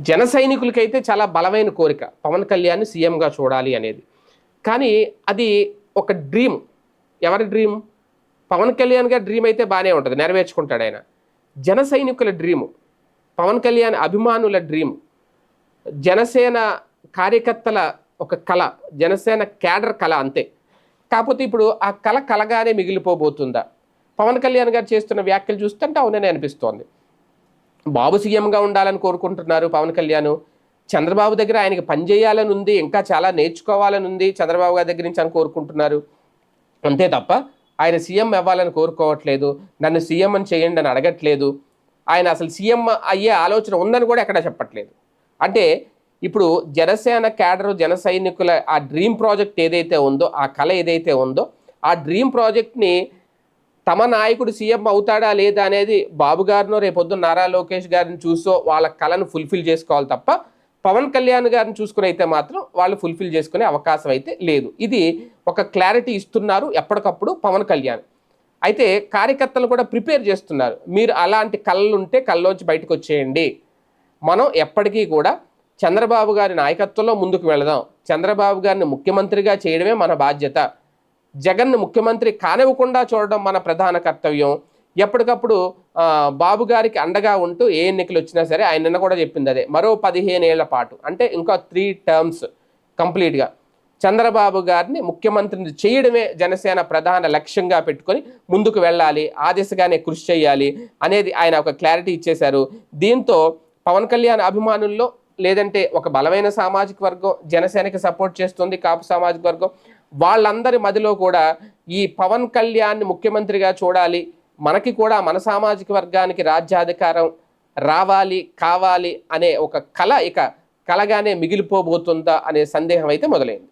జన సైనికులకైతే చాలా బలమైన కోరిక. పవన్ కళ్యాణ్ సీఎంగా చూడాలి అనేది. కానీ అది ఒక డ్రీమ్. ఎవరి డ్రీమ్? పవన్ కళ్యాణ్ గారి డ్రీమ్ అయితే బాగానే ఉంటుంది. నెరవేర్చుకుంటాడు ఆయన. జన సైనికుల డ్రీము. పవన్ కళ్యాణ్ అభిమానుల డ్రీమ్. జనసేన కార్యకర్తల ఒక కళ. జనసేన క్యాడర్ కళ అంతే. కాకపోతే ఇప్పుడు ఆ కళ కలగానే మిగిలిపోబోతుందా? పవన్ కళ్యాణ్ గారు చేస్తున్న వ్యాఖ్యలు చూస్తుంటే అవుననే అనిపిస్తోంది. బాబు సీఎంగా ఉండాలని కోరుకుంటున్నారు పవన్ కళ్యాణ్. చంద్రబాబు దగ్గర ఆయనకి పనిచేయాలని ఉంది ఇంకా చాలా నేర్చుకోవాలని ఉంది చంద్రబాబు గారి దగ్గర నుంచి అని కోరుకుంటున్నారు. అంతే తప్ప ఆయన సీఎం అవ్వాలని కోరుకోవట్లేదు నన్ను సీఎం అని చేయండి అని అడగట్లేదు. ఆయన అసలు సీఎం అయ్యే ఆలోచన ఉందని కూడా ఎక్కడ చెప్పట్లేదు. అంటే ఇప్పుడు జనసేన క్యాడర్ జన సైనికుల ఆ డ్రీమ్ ప్రాజెక్ట్ ఏదైతే ఉందో ఆ కళ ఏదైతే ఉందో ఆ డ్రీమ్ ప్రాజెక్ట్ని తమ నాయకుడు సీఎం అవుతాడా లేదా అనేది బాబు గారినో రేపొద్దున నారా లోకేష్ గారిని చూసో వాళ్ళ కళను ఫుల్ఫిల్ చేసుకోవాలి తప్ప పవన్ కళ్యాణ్ గారిని చూసుకుని అయితే మాత్రం వాళ్ళు ఫుల్ఫిల్ చేసుకునే అవకాశం అయితే లేదు. ఇది ఒక క్లారిటీ ఇస్తున్నారు ఎప్పటికప్పుడు పవన్ కళ్యాణ్. అయితే కార్యకర్తలు కూడా ప్రిపేర్ చేస్తున్నారు. మీరు అలాంటి కళ్ళు ఉంటే కళ్ళలోంచి బయటకు వచ్చేయండి. మనం ఎప్పటికీ కూడా చంద్రబాబు గారి నాయకత్వంలో ముందుకు వెళదాం. చంద్రబాబు గారిని ముఖ్యమంత్రిగా చేయడమే మన బాధ్యత. జగన్ ముఖ్యమంత్రి కానివ్వకుండా చూడడం మన ప్రధాన కర్తవ్యం. ఎప్పటికప్పుడు బాబు గారికి అండగా ఉంటూ ఏ ఎన్నికలు వచ్చినా సరే ఆయన నిన్న కూడా చెప్పింది అదే. మరో పదిహేను ఏళ్ళ పాటు అంటే ఇంకా త్రీ టర్మ్స్ కంప్లీట్గా చంద్రబాబు గారిని ముఖ్యమంత్రిని చేయడమే జనసేన ప్రధాన లక్ష్యంగా పెట్టుకొని ముందుకు వెళ్ళాలి ఆ దిశగానే కృషి చేయాలి అనేది ఆయన ఒక క్లారిటీ ఇచ్చేశారు. దీంతో పవన్ కళ్యాణ్ అభిమానుల్లో లేదంటే ఒక బలమైన సామాజిక వర్గం జనసేనకి సపోర్ట్ చేస్తుంది కాపు సామాజిక వర్గం వాళ్ళందరి మదిలో కూడా ఈ పవన్ కళ్యాణ్ ముఖ్యమంత్రిగా చూడాలి. మనకి కూడా మన సామాజిక వర్గానికి రాజ్యాధికారం రావాలి కావాలి అనే ఒక కళ ఇక కలగానే మిగిలిపోబోతుందా అనే సందేహం అయితే మొదలైంది.